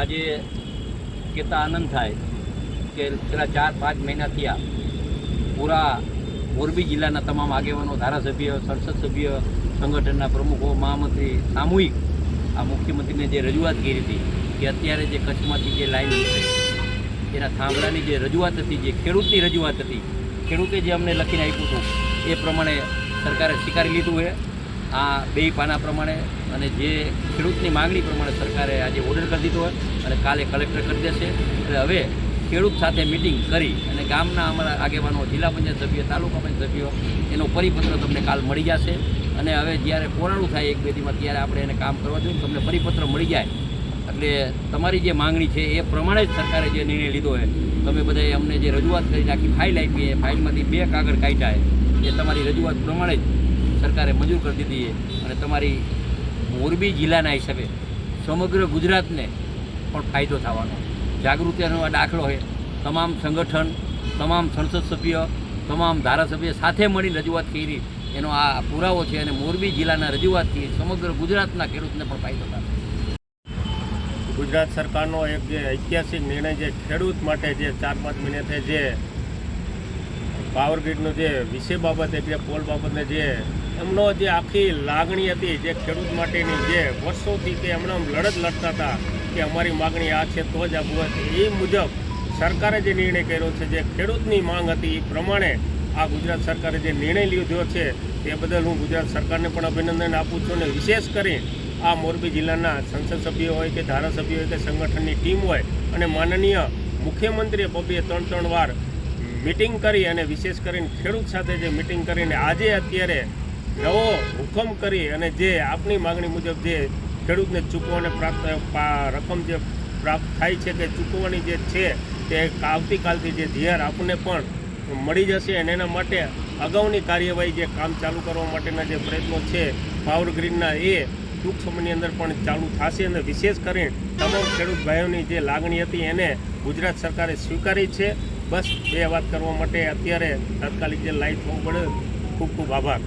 આજે કહેતા આનંદ થાય કે છેલ્લા ચાર, પાંચ મહિના થયા. પૂરા મોરબી જિલ્લાના તમામ આગેવાનો, ધારાસભ્ય, સંસદ સભ્ય, સંગઠનના પ્રમુખો, મહામંત્રી, સામૂહિક આ મુખ્યમંત્રીને જે રજૂઆત કરી હતી કે અત્યારે જે કચ્છમાંથી જે લાઈન છે, એના થાંભલાની જે રજૂઆત હતી, જે ખેડૂતની રજૂઆત હતી, ખેડૂતે જે અમને લખીને આપ્યું હતું, એ પ્રમાણે સરકારે સ્વીકારી લીધું છે. આ બે પાના પ્રમાણે અને જે ખેડૂતની માંગણી પ્રમાણે સરકારે આજે ઓર્ડર કરી દીધો હોય અને કાલે કલેક્ટર કરી દેશે. એટલે હવે ખેડૂત સાથે મિટિંગ કરી અને ગામના અમારા આગેવાનો, જિલ્લા પંચાયત સભ્ય, તાલુકા પંચાયત સભ્યો, એનો પરિપત્ર તમને કાલ મળી જશે. અને હવે જ્યારે કોરાણું થાય એક બે દીમાં ત્યારે આપણે એને કામ કરવા જોઈએ. તમને પરિપત્ર મળી જાય. એટલે તમારી જે માંગણી છે એ પ્રમાણે જ સરકારે જે નિર્ણય લીધો હોય, તમે બધાએ અમને જે રજૂઆત કરી આખી ફાઇલ આપી, એ ફાઇલમાંથી બે કાગળ કાઢ્યા એ તમારી રજૂઆત પ્રમાણે જ સરકારે મંજૂર કરી દીધી છે. અને તમારી મોરબી જિલ્લાના હિસાબે સમગ્ર ગુજરાતને પણ ફાયદો થવાનો. જાગૃતિનો આ દાખલો છે. તમામ સંગઠન, તમામ સંસદ સભ્ય, તમામ ધારાસભ્ય સાથે મળી રજૂઆત કરી. એનો આ પુરાવો છે અને મોરબી જિલ્લાના રજૂઆતથી સમગ્ર ગુજરાતના ખેડૂતને પણ ફાયદો થાય. ગુજરાત સરકારનો એક જે ઐતિહાસિક નિર્ણય જે ખેડૂત માટે જે ચાર પાંચ મહિનાથી જે પાવર ગ્રીડનો જે વિષય બાબતે જે પોલ બાબતને જે એમનો જે આખી લાગણી હતી, જે ખેડૂત માટેની જે વર્ષોથી તે એમણે લડત લડતા હતા કે અમારી માગણી આ છે, તો જ આપવું હતું એ મુજબ સરકારે જે નિર્ણય કર્યો છે, જે ખેડૂતની માંગ હતી એ પ્રમાણે આ ગુજરાત સરકારે જે નિર્ણય લીધો છે, તે બદલ હું ગુજરાત સરકારને પણ અભિનંદન આપું છું અને વિશેષ કરી આ મોરબી જિલ્લાના સંસદ સભ્યો હોય કે ધારાસભ્યો હોય કે સંગઠનની ટીમ હોય અને માનનીય મુખ્યમંત્રીએ બબે ત્રણ ત્રણ વાર મિટિંગ કરી અને વિશેષ કરીને ખેડૂત સાથે જે મિટિંગ કરીને આજે અત્યારે નવો હુકમ કરી અને જે આપની માગણી મુજબ જે ખેડૂતને ચૂકવવાને પ્રાપ્ત રકમ જે પ્રાપ્ત થાય છે કે ચૂકવવાની જે છે તે આવતીકાલથી જે ધીયાર આપણને પણ મળી જશે અને એના માટે અગાઉની કાર્યવાહી જે કામ ચાલુ કરવા માટેના જે પ્રયત્નો છે પાવર ગ્રીડના એ ટૂંક સમયની અંદર પણ ચાલુ થશે અને વિશેષ કરીને તમામ ખેડૂત ભાઈઓની જે લાગણી હતી એને ગુજરાત સરકારે સ્વીકારી છે. બસ બે વાત કરવા માટે અત્યારે તાત્કાલિક જે લાઈટ હોવું પડે ખૂબ ખૂબ આભાર.